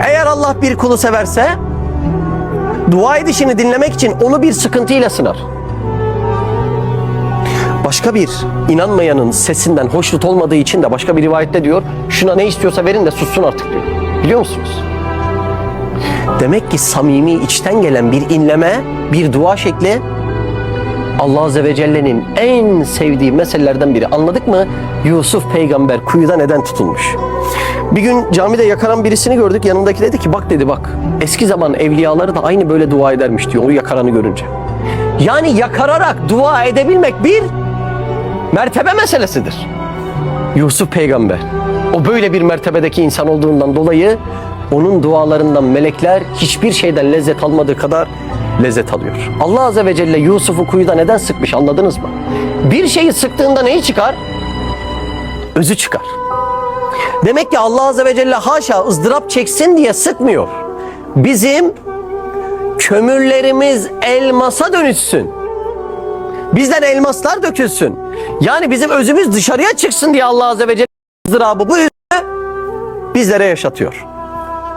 Eğer Allah bir kulu severse dua edişini dinlemek için onu bir sıkıntıyla sınar. Başka bir inanmayanın sesinden hoşnut olmadığı için de başka bir rivayette diyor şuna ne istiyorsa verin de sussun artık diyor. Biliyor musunuz? Demek ki samimi içten gelen bir inleme, bir dua şekli Allah Azze ve Celle'nin en sevdiği meselelerden biri. Anladık mı? Yusuf peygamber kuyuda neden tutulmuş? Bir gün camide yakaran birisini gördük. Yanındaki dedi ki bak dedi bak. Eski zaman evliyaları da aynı böyle dua edermiş diyor o yakaranı görünce. Yani yakararak dua edebilmek bir mertebe meselesidir. Yusuf peygamber o böyle bir mertebedeki insan olduğundan dolayı onun dualarından melekler hiçbir şeyden lezzet almadığı kadar lezzet alıyor. Allah Azze ve Celle Yusuf'u kuyuda neden sıkmış anladınız mı? Bir şeyi sıktığında neyi çıkar? Özü çıkar. Demek ki Allah Azze ve Celle haşa ızdırap çeksin diye sıkmıyor. Bizim kömürlerimiz elmasa dönüşsün. Bizden elmaslar dökülsün. Yani bizim özümüz dışarıya çıksın diye Allah Azze ve Celle ızdırabı bu yüzden bizlere yaşatıyor.